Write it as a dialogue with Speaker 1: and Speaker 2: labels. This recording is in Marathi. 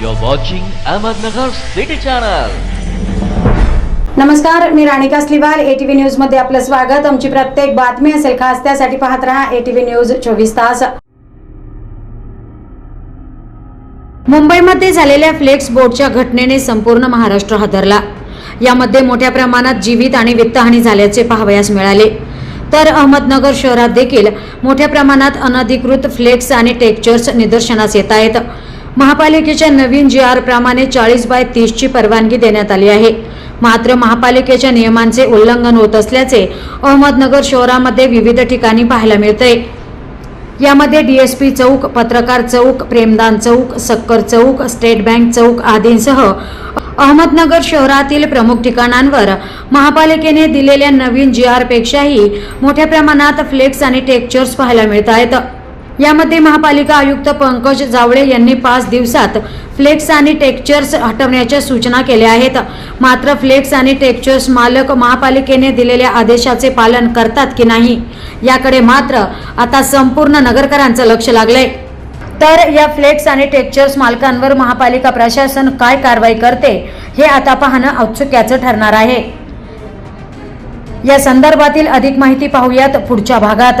Speaker 1: You're watching Ahmednagar City Channel.
Speaker 2: नमस्कार मी राणिका स्लिवाल. एटीव्ही न्यूजमध्ये आपलं स्वागत. आमची प्रत्येक बातमी असेल खास त्यासाठी पाहत रहा एटीव्ही न्यूज चोवीस तास. मुंबईमध्ये झालेल्या फ्लेक्स बोर्डच्या घटनेने संपूर्ण महाराष्ट्र हादरला. यामध्ये मोठ्या प्रमाणात जीवित आणि वित्तहानी झाल्याचे पाहावयास मिळाले. तर अहमदनगर शहरात देखील मोठ्या प्रमाणात अनधिकृत फ्लेक्स आणि टेक्चर्स निदर्शनास येत आहेत. महापालिकेच्या नवीन जी आर प्रमाणे चाळीस बाय तीसची परवानगी देण्यात आली आहे. मात्र महापालिकेच्या नियमांचे उल्लंघन होत असल्याचे अहमदनगर शहरामध्ये विविध ठिकाणी पाहायला मिळते यामध्ये डीएसपी चौक पत्रकार चौक प्रेमदान चौक सक्कर चौक स्टेट बँक चौक आदींसह अहमदनगर शहरातील प्रमुख ठिकाणांवर महापालिकेने दिलेल्या नवीन जी आरपेक्षाही मोठ्या प्रमाणात फ्लेक्स आणि टेक्चर्स पाहायला मिळत आहेत यामध्ये महापालिका आयुक्त पंकज जावळे यांनी पाच दिवसात फ्लेक्स आणि टेक्चर्स हटवण्याच्या सूचना केल्या आहेत. मात्र फ्लेक्स आणि टेक्चर्स मालक महापालिकेने दिलेल्या आदेशाचे पालन करतात की नाही याकडे मात्र आता संपूर्ण नगरकरांचं लक्ष लागलंय. तर या फ्लेक्स आणि टेक्चर्स मालकांवर महापालिका प्रशासन काय कारवाई करते हे आता पाहणं औत्सुक्याचं ठरणार आहे. या संदर्भातील अधिक माहिती पाहूयात पुढच्या भागात.